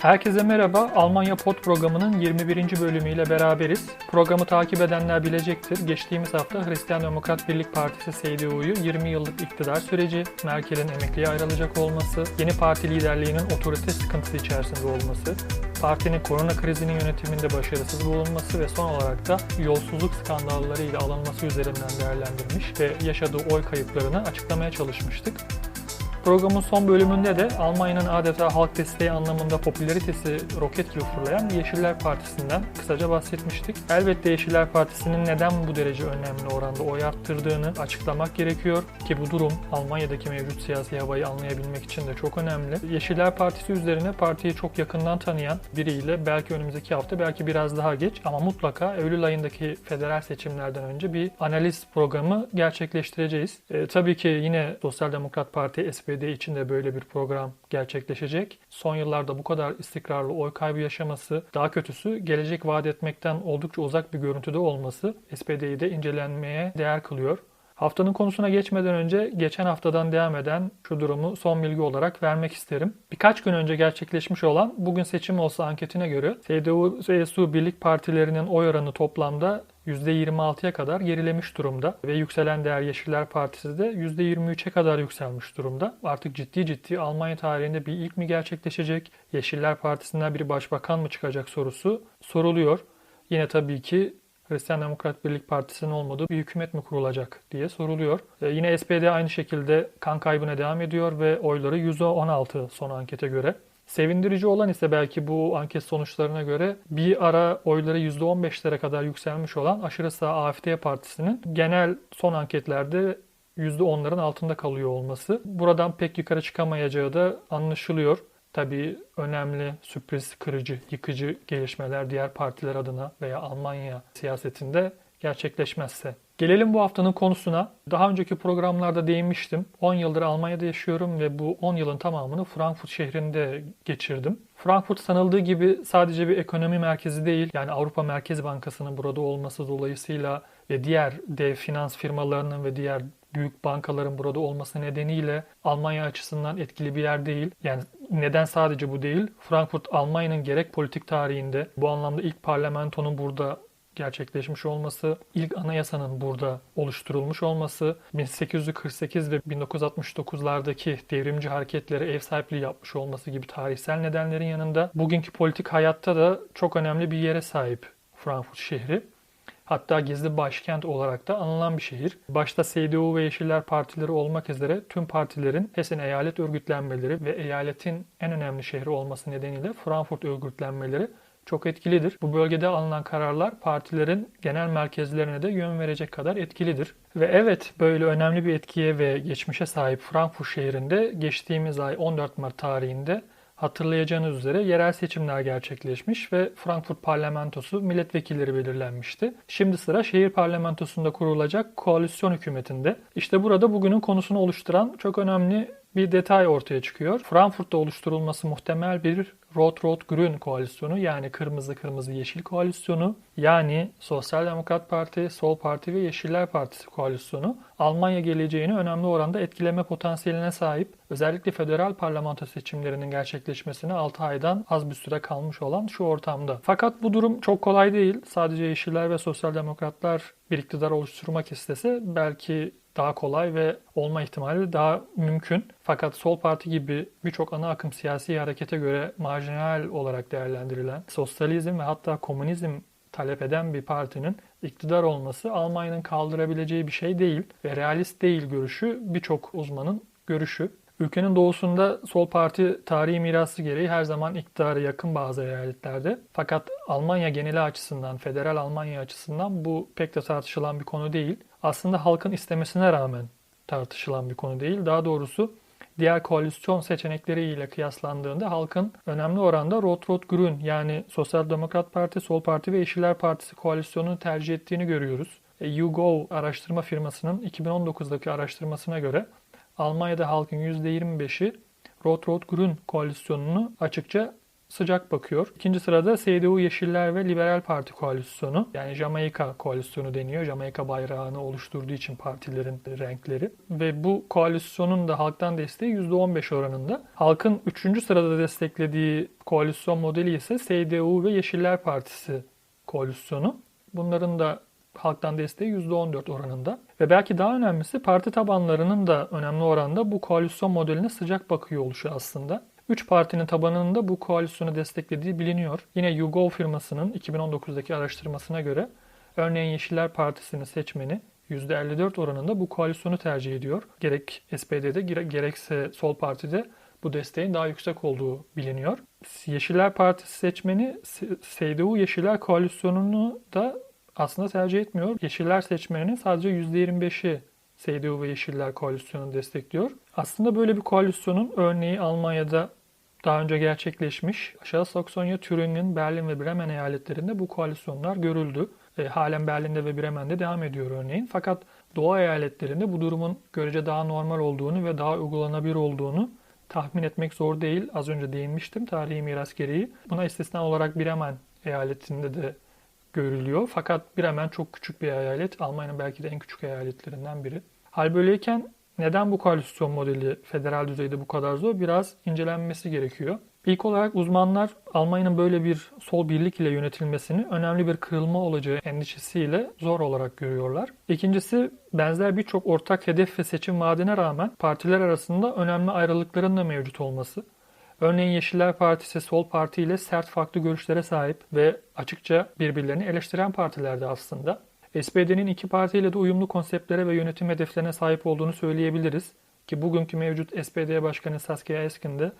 Herkese merhaba. Almanya Pod programının 21. bölümüyle beraberiz. Programı takip edenler bilecektir. Geçtiğimiz hafta Hristiyan Demokrat Birlik Partisi CDU'yu 20 yıllık iktidar süreci, Merkel'in emekliye ayrılacak olması, yeni parti liderliğinin otorite sıkıntısı içerisinde olması, partinin korona krizinin yönetiminde başarısız bulunması ve son olarak da yolsuzluk skandalları ile alınması üzerinden değerlendirmiş ve yaşadığı oy kayıplarını açıklamaya çalışmıştık. Programın son bölümünde de Almanya'nın adeta halk desteği anlamında popülaritesi roket fırlayan Yeşiller Partisi'nden kısaca bahsetmiştik. Elbette Yeşiller Partisi'nin neden bu derece önemli oranda oy arttırdığını açıklamak gerekiyor ki bu durum Almanya'daki mevcut siyasi havayı anlayabilmek için de çok önemli. Yeşiller Partisi üzerine partiyi çok yakından tanıyan biriyle belki önümüzdeki hafta belki biraz daha geç ama mutlaka Eylül ayındaki federal seçimlerden önce bir analiz programı gerçekleştireceğiz. E, tabii ki yine Sosyal Demokrat Parti SPD için de böyle bir program gerçekleşecek. Son yıllarda bu kadar istikrarlı oy kaybı yaşaması, daha kötüsü gelecek vaat etmekten oldukça uzak bir görüntüde olması SPD'yi de incelenmeye değer kılıyor. Haftanın konusuna geçmeden önce geçen haftadan devam eden şu durumu son bilgi olarak vermek isterim. Birkaç gün önce gerçekleşmiş olan Bugün Seçim Olsa anketine göre CDU-CSU birlik partilerinin oy oranı toplamda %26'ya kadar gerilemiş durumda ve yükselen değer Yeşiller Partisi de %23'e kadar yükselmiş durumda. Artık ciddi ciddi Almanya tarihinde bir ilk mi gerçekleşecek, Yeşiller Partisi'nden bir başbakan mı çıkacak sorusu soruluyor. Yine tabii ki Hristiyan Demokrat Birlik Partisi'nin olmadığı bir hükümet mi kurulacak diye soruluyor. Ee, yine SPD aynı şekilde kan kaybına devam ediyor ve oyları %16 son ankete göre. Sevindirici olan ise belki bu anket sonuçlarına göre bir ara oyları %15'lere kadar yükselmiş olan aşırı sağ AFD partisinin genel son anketlerde %10'ların altında kalıyor olması. Buradan pek yukarı çıkamayacağı da anlaşılıyor. Tabii önemli, sürpriz, kırıcı, yıkıcı gelişmeler diğer partiler adına veya Almanya siyasetinde gerçekleşmezse. Gelelim bu haftanın konusuna. Daha önceki programlarda değinmiştim. 10 yıldır Almanya'da yaşıyorum ve bu 10 yılın tamamını Frankfurt şehrinde geçirdim. Frankfurt sanıldığı gibi sadece bir ekonomi merkezi değil. Yani Avrupa Merkez Bankası'nın burada olması dolayısıyla ve diğer dev finans firmalarının ve diğer büyük bankaların burada olması nedeniyle Almanya açısından etkili bir yer değil. Yani neden sadece bu değil? Frankfurt Almanya'nın gerek politik tarihinde bu anlamda ilk parlamentonun burada gerçekleşmiş olması, ilk anayasanın burada oluşturulmuş olması, 1848 ve 1969'lardaki devrimci hareketlere ev sahipliği yapmış olması gibi tarihsel nedenlerin yanında bugünkü politik hayatta da çok önemli bir yere sahip Frankfurt şehri. Hatta gizli başkent olarak da anılan bir şehir. Başta CDU ve Yeşiller partileri olmak üzere tüm partilerin Hessen eyalet örgütlenmeleri ve eyaletin en önemli şehri olması nedeniyle Frankfurt örgütlenmeleri çok etkilidir. Bu bölgede alınan kararlar partilerin genel merkezlerine de yön verecek kadar etkilidir. Ve evet böyle önemli bir etkiye ve geçmişe sahip Frankfurt şehrinde geçtiğimiz ay 14 Mart tarihinde hatırlayacağınız üzere yerel seçimler gerçekleşmiş ve Frankfurt parlamentosu milletvekilleri belirlenmişti. Şimdi sıra şehir parlamentosunda kurulacak koalisyon hükümetinde. İşte burada bugünün konusunu oluşturan çok önemli bir detay ortaya çıkıyor. Frankfurt'ta oluşturulması muhtemel bir Rot Rot Grün koalisyonu yani kırmızı kırmızı yeşil koalisyonu yani Sosyal Demokrat Parti, Sol Parti ve Yeşiller Partisi koalisyonu Almanya geleceğini önemli oranda etkileme potansiyeline sahip. Özellikle federal parlamento seçimlerinin gerçekleşmesine 6 aydan az bir süre kalmış olan şu ortamda. Fakat bu durum çok kolay değil. Sadece Yeşiller ve Sosyal Demokratlar bir iktidar oluşturmak istese belki daha kolay ve olma ihtimali daha mümkün. Fakat Sol Parti gibi birçok ana akım siyasi harekete göre marjinal olarak değerlendirilen sosyalizm ve hatta komünizm talep eden bir partinin iktidar olması Almanya'nın kaldırabileceği bir şey değil ve realist değil görüşü birçok uzmanın görüşü. Ülkenin doğusunda sol parti tarihi mirası gereği her zaman iktidara yakın bazı eyaletlerde. Fakat Almanya geneli açısından, federal Almanya açısından bu pek de tartışılan bir konu değil. Aslında halkın istemesine rağmen tartışılan bir konu değil. Daha doğrusu diğer koalisyon seçenekleriyle kıyaslandığında halkın önemli oranda Rot-Rot-Grün yani Sosyal Demokrat Parti, Sol Parti ve Yeşiller Partisi koalisyonunu tercih ettiğini görüyoruz. E, YouGov araştırma firmasının 2019'daki araştırmasına göre Almanya'da halkın %25'i Rot-Rot-Grün koalisyonunu açıkça sıcak bakıyor. İkinci sırada CDU Yeşiller ve Liberal Parti koalisyonu yani Jamaika koalisyonu deniyor. Jamaika bayrağını oluşturduğu için partilerin renkleri. Ve bu koalisyonun da halktan desteği %15 oranında. Halkın 3. sırada desteklediği koalisyon modeli ise CDU ve Yeşiller Partisi koalisyonu. Bunların da halktan desteği %14 oranında. Ve belki daha önemlisi parti tabanlarının da önemli oranda bu koalisyon modeline sıcak bakıyor oluşu aslında. Üç partinin tabanının da bu koalisyonu desteklediği biliniyor. Yine YouGov firmasının 2019'daki araştırmasına göre örneğin Yeşiller Partisi'nin seçmeni %54 oranında bu koalisyonu tercih ediyor. Gerek SPD'de gerekse Sol Parti'de bu desteğin daha yüksek olduğu biliniyor. Yeşiller Partisi seçmeni CDU Yeşiller Koalisyonu'nu da aslında tercih etmiyor. Yeşiller seçmeninin sadece %25'i CDU ve Yeşiller koalisyonunu destekliyor. Aslında böyle bir koalisyonun örneği Almanya'da daha önce gerçekleşmiş. Aşağı Saksonya, Thüringen, Berlin ve Bremen eyaletlerinde bu koalisyonlar görüldü. E, halen Berlin'de ve Bremen'de devam ediyor örneğin. Fakat Doğu eyaletlerinde bu durumun görece daha normal olduğunu ve daha uygulanabilir olduğunu tahmin etmek zor değil. Az önce değinmiştim tarihi miras gereği. Buna istisna olarak Bremen eyaletinde de görülüyor. Fakat Bremen çok küçük bir eyalet. Almanya'nın belki de en küçük eyaletlerinden biri. Hal böyleyken neden bu koalisyon modeli federal düzeyde bu kadar zor? Biraz incelenmesi gerekiyor. İlk olarak uzmanlar Almanya'nın böyle bir sol birlik ile yönetilmesini önemli bir kırılma olacağı endişesiyle zor olarak görüyorlar. İkincisi benzer birçok ortak hedef ve seçim vaadine rağmen partiler arasında önemli ayrılıkların da mevcut olması. Örneğin Yeşiller Partisi Sol Parti ile sert farklı görüşlere sahip ve açıkça birbirlerini eleştiren partilerdi aslında. SPD'nin iki partiyle de uyumlu konseptlere ve yönetim hedeflerine sahip olduğunu söyleyebiliriz. Ki bugünkü mevcut SPD Başkanı Saskia Esken de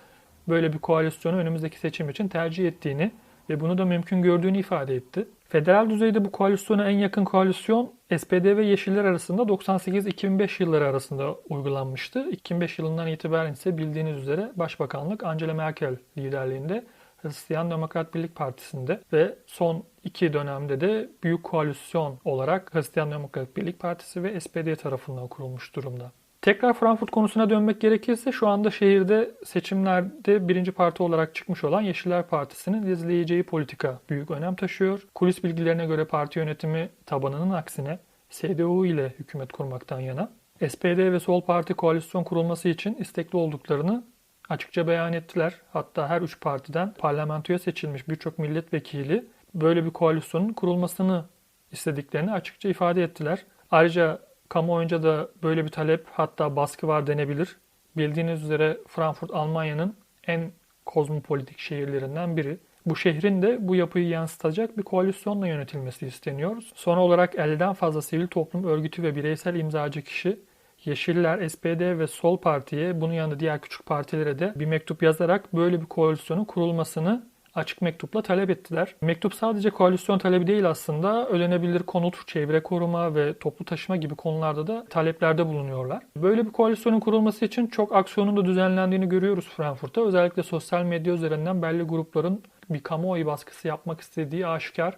böyle bir koalisyonu önümüzdeki seçim için tercih ettiğini ve bunu da mümkün gördüğünü ifade etti. Federal düzeyde bu koalisyona en yakın koalisyon SPD ve Yeşiller arasında 98-2005 yılları arasında uygulanmıştı. 2005 yılından itibaren ise bildiğiniz üzere Başbakanlık Angela Merkel liderliğinde Hristiyan Demokrat Birlik Partisi'nde ve son iki dönemde de büyük koalisyon olarak Hristiyan Demokrat Birlik Partisi ve SPD tarafından kurulmuş durumda. Tekrar Frankfurt konusuna dönmek gerekirse şu anda şehirde seçimlerde birinci parti olarak çıkmış olan Yeşiller Partisi'nin izleyeceği politika büyük önem taşıyor. Kulis bilgilerine göre parti yönetimi tabanının aksine CDU ile hükümet kurmaktan yana. SPD ve Sol Parti koalisyon kurulması için istekli olduklarını açıkça beyan ettiler. Hatta her üç partiden parlamentoya seçilmiş birçok milletvekili böyle bir koalisyonun kurulmasını istediklerini açıkça ifade ettiler. Ayrıca kamuoyunca da böyle bir talep hatta baskı var denebilir. Bildiğiniz üzere Frankfurt Almanya'nın en kozmopolitik şehirlerinden biri. Bu şehrin de bu yapıyı yansıtacak bir koalisyonla yönetilmesi isteniyor. Son olarak elden fazla sivil toplum örgütü ve bireysel imzacı kişi Yeşiller, SPD ve Sol Parti'ye bunun yanında diğer küçük partilere de bir mektup yazarak böyle bir koalisyonun kurulmasını açık mektupla talep ettiler. Mektup sadece koalisyon talebi değil aslında. Ödenebilir konut, çevre koruma ve toplu taşıma gibi konularda da taleplerde bulunuyorlar. Böyle bir koalisyonun kurulması için çok aksiyonun da düzenlendiğini görüyoruz Frankfurt'ta. Özellikle sosyal medya üzerinden belli grupların bir kamuoyu baskısı yapmak istediği aşikar.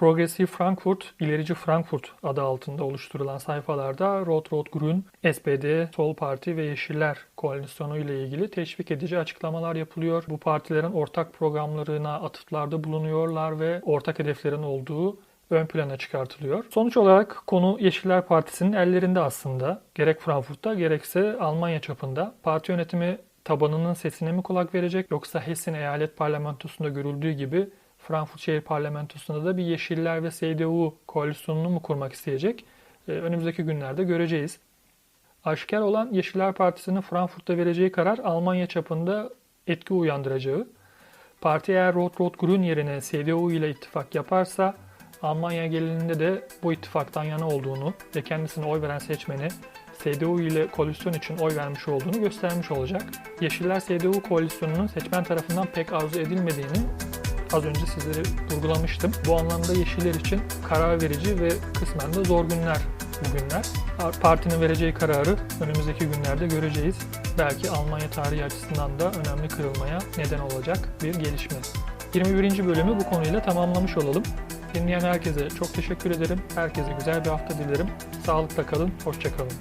Progressive Frankfurt, İlerici Frankfurt adı altında oluşturulan sayfalarda Rot Rot Grün, SPD, Sol Parti ve Yeşiller koalisyonu ile ilgili teşvik edici açıklamalar yapılıyor. Bu partilerin ortak programlarına atıflarda bulunuyorlar ve ortak hedeflerin olduğu ön plana çıkartılıyor. Sonuç olarak konu Yeşiller Partisi'nin ellerinde aslında. Gerek Frankfurt'ta gerekse Almanya çapında. Parti yönetimi tabanının sesine mi kulak verecek yoksa Hessen eyalet parlamentosunda görüldüğü gibi Frankfurt Şehir Parlamentosu'nda da bir Yeşiller ve CDU koalisyonunu mu kurmak isteyecek? Ee, önümüzdeki günlerde göreceğiz. Aşikar olan Yeşiller Partisi'nin Frankfurt'ta vereceği karar Almanya çapında etki uyandıracağı. Parti eğer Rot-Rot-Grün yerine CDU ile ittifak yaparsa Almanya gelininde de bu ittifaktan yana olduğunu ve kendisine oy veren seçmeni CDU ile koalisyon için oy vermiş olduğunu göstermiş olacak. Yeşiller CDU koalisyonunun seçmen tarafından pek arzu edilmediğini az önce sizlere vurgulamıştım. Bu anlamda Yeşiller için karar verici ve kısmen de zor günler bugünler. Partinin vereceği kararı önümüzdeki günlerde göreceğiz. Belki Almanya tarihi açısından da önemli kırılmaya neden olacak bir gelişme. 21. bölümü bu konuyla tamamlamış olalım. Dinleyen herkese çok teşekkür ederim. Herkese güzel bir hafta dilerim. Sağlıkla kalın, hoşçakalın.